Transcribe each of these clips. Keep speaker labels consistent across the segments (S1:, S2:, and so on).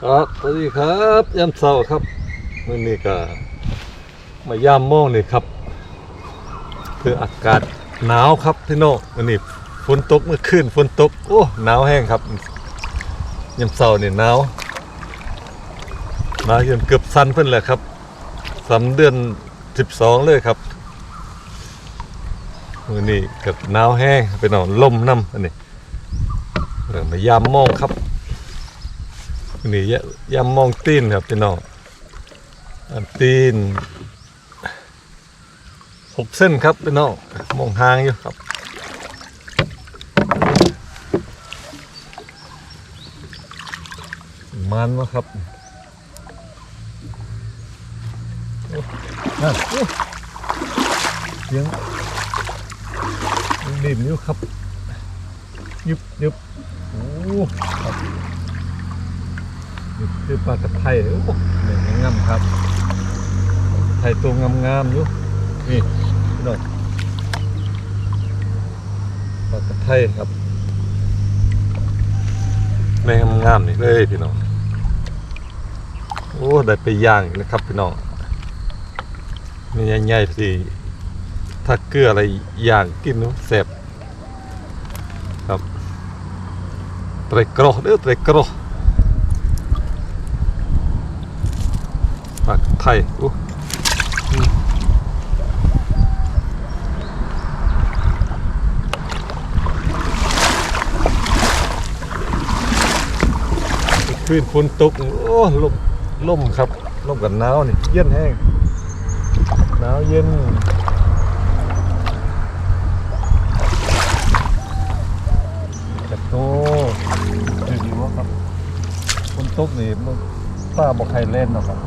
S1: ครับสวัสดีครับยามเช้าครับมื่อนี้ก็มายามโมงนี่ครับ คืออากาศหนาวครับพี่น้องวันนี้ฝนตกเมื่อคืนฝนตกโอ้หนาวแห้งครับยามเช้านี่หนาวหนาวจนเกือบสันเพิ่นแหละครับสามเดือนสิบสองเลยครับมื่อนี้เกือบหนาวแห้งไปนอนลมน้ำอันนี้เริ่มมายามโมงครับ นี่ยำมองตีนครับพี่น้องตีนหกเส้นครับพี่น้องมองหางอยู่ครับมันวะครับโอ้นั่นโอ้เสียงมันดิ่นอยู่ครับ ยุบยุบโอ้ครับ คือปลากระไทยโอ้เหม็นงามครับ ไทยตัวงามๆอยู่นี่พี่น้องปลากระไทยครับแม่งามๆนี่เลยพี่น้อง โอ้ ได้ไปย่างอีกนะครับพี่น้องนี่ใหญ่ๆสิถ้าเกลืออะไรย่างกินนู้แซ่บครับไตรกรอเด้อไตรกรอ ปากไทยอู้อืมขึ้นฝนตก โอ้ลมลมครับลมกับหนาวนี่เย็นแห้งหนาวเย็นกระโตดูดีวะครับฝนตกนี่ป้าบอกใครเล่นหรอกครับ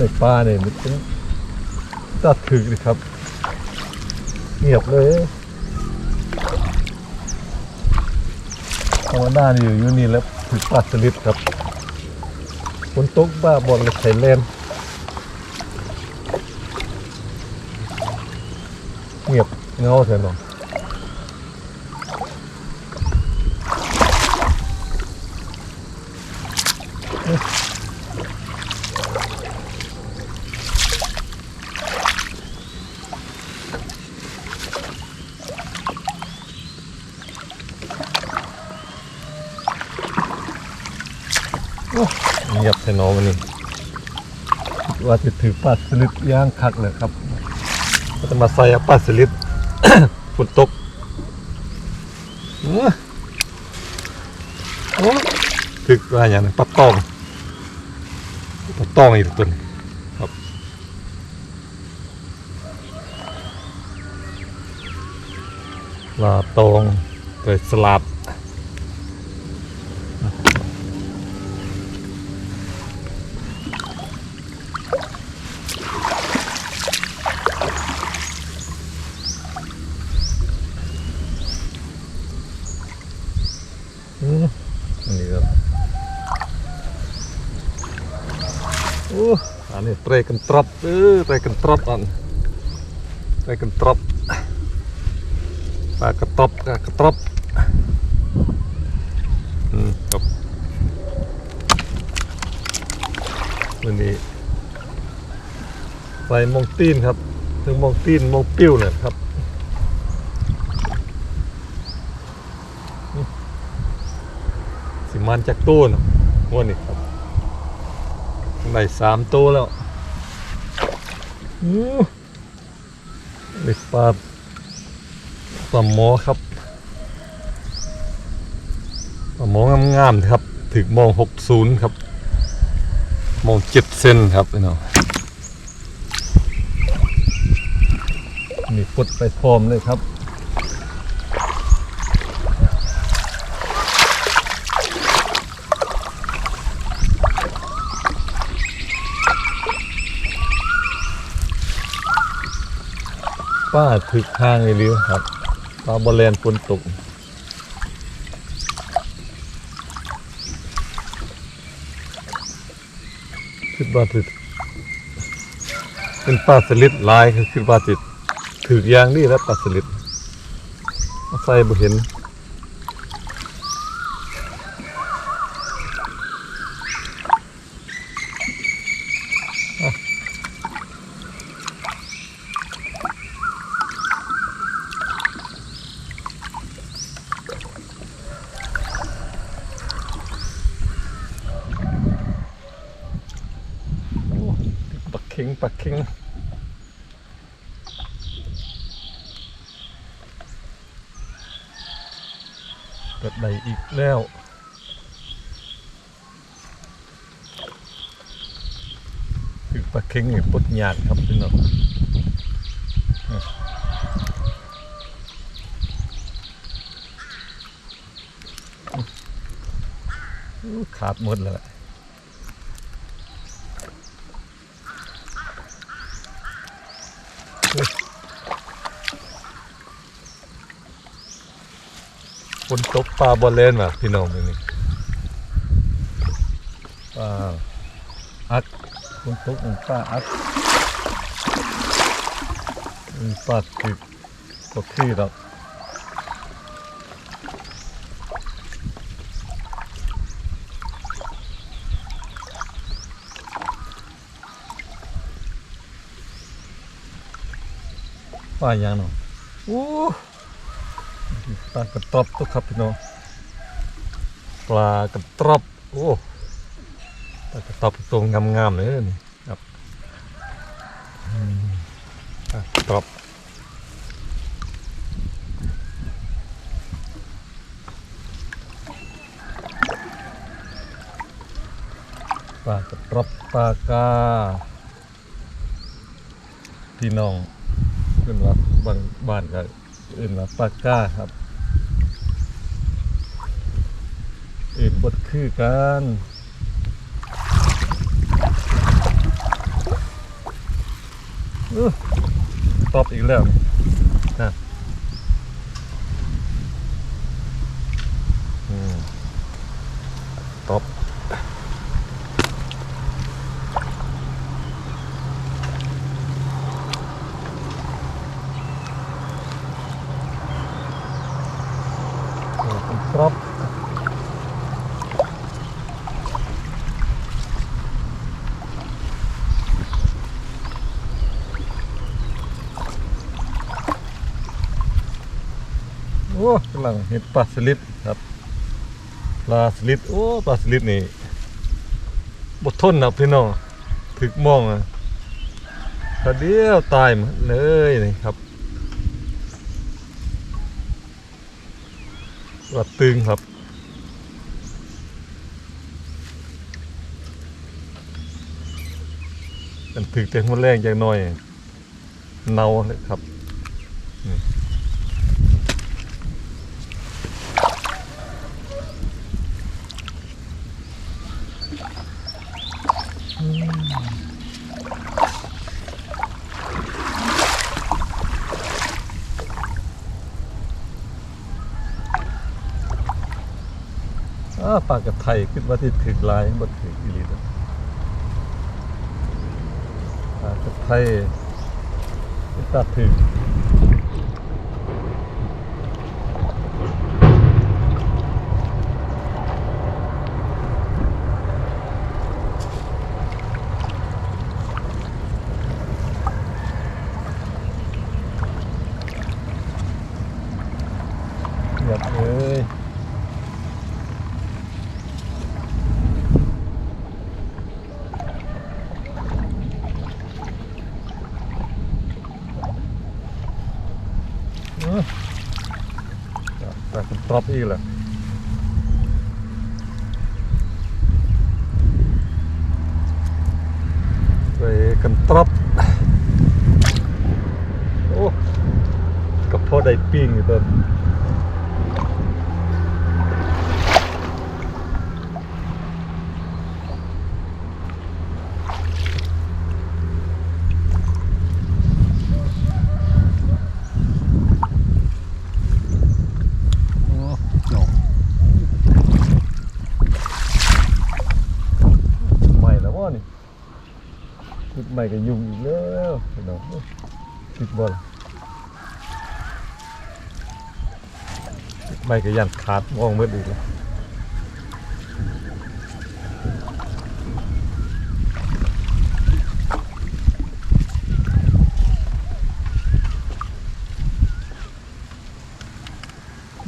S1: ในปลาเนี่ยมันเป็นตัดถึกเลยครับ เงียบเลยธรรมดาอยู่อยู่นี่แล้วถึกปลาสลิดครับฝนตกบ้าบอลเลยไข่แลนเงียบเงาเถอะเนา เงียบเถอะเนาะวันนี้ว่าจะถือปลาสลิดย่างคักเลยครับก็จะมาใส่ปลาสลิดฝนตกเอ้โอ้ถึกว่าอย่างนั้นปลาตองปลาตองอีกตัวนึงครับปลาตองใส่สลัดอืมอันนี้ครับ โอ้อันนี้เตรกันตรับเออเตรกันตรับอันเตรกันตรับปลากระตบกระตรับอืมครับวันนี้ใส่มองตีนครับ ถึงมองตีนมองปิ้วเนี่ยครับสิมันจากตู้นะงวดนี้ครับ ได้สามตู้แล้วได้ปลาปลาหมอครับปลาหมองามๆครับถึงมองหกศูนย์ครับ มองเจ็ดเซนครับพี่น้องมีฟดไปพร้อมเลยครับ ป้าถึกทางเลริ้วครับป้าบอลแลนฝนตุกคิดว่าติดเป็นป้าสลิดลายคือคิดว่าติดถือยางนี่แล้วป้าสลิดใส่บ่เห็น เกิดใดอีกแล้วคือปลาเข็งนี่ปลดยากครับพี่น้องขาดหมดแล้วแหละ ฝ นตกปลาบอลเลนว่ะพี่น้องนี่ปลาอัดฝนตกปลาอัดปลาติดก็ขี้ดอกปลาอย่างเนาะโอ้ ปลากระตอบตัวครับพี่น้องปลากระตอบโอ้ปลากระตอบตัวงามๆเลยนี่ครับปลากระตอบปลากระตอบปลากาพี่น้องเพื่อนว่าบางบ้านก็อื่นว่าปลากก้าครับ อื่นบดคือกันตอบอีกแล้วนะตอบครับโอ้กำลั งเห็ดปลาสลิดครับปลาสลิดโอ้ปลาสลิดนี่บดทนนะพี่น้องถึกมองอะกระเดียวตายหมดเลยนี่ครับว่าตึงครับมันถึกแต่หัวแรงอย่างน้อยเนาเลยครับ ปากระไทยขึ้นว่าที่ถึกลายบดถึกอีหลีดอปากระไทยที่ตาถึกหยับเอ้ย เออ แต่คุณตรอบอีกแหละไปกันตรอบโอ้กับพ่อได้ปิ้งอยู่ตอนโอ้จบไม่แล้วว่านี่ ให ม่ก็ยุ่งอีกแล้วพี่น้องติดบอลติดใหม่ก็ยันขาดมองไม่ดีแล้ว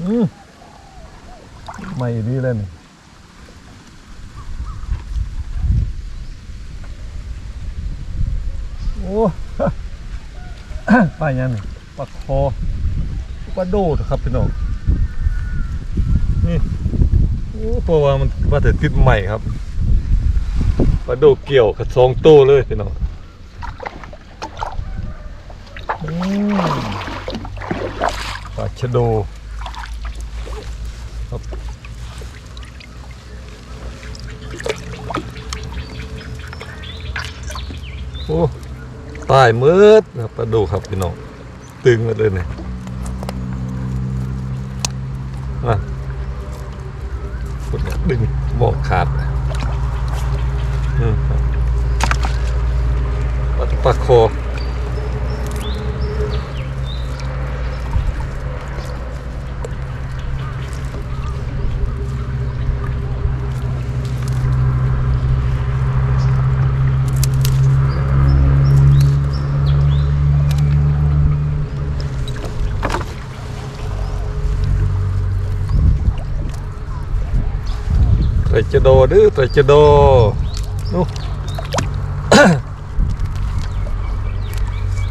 S1: อืมใหม่ดีเลยนี่ โอ้ ปลายังนี่ปลาคอปลาโดดครับพี่น้องนี่โอ้เพราะว่ามันว่าแต่ติดใหม่ครับปลาโดดเกี่ยวกับสองโตวเลยพี่น้องปลาชะโดครับโอ้ ตายมืดนะปลาดูครับพี่น้องตึงมาเลยเนี่ยอะคนดึงบอกขาดปัดปลาปลาค จะโดดื้อไตรจะโดนู่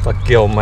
S1: ปลาเกี่ยวไหม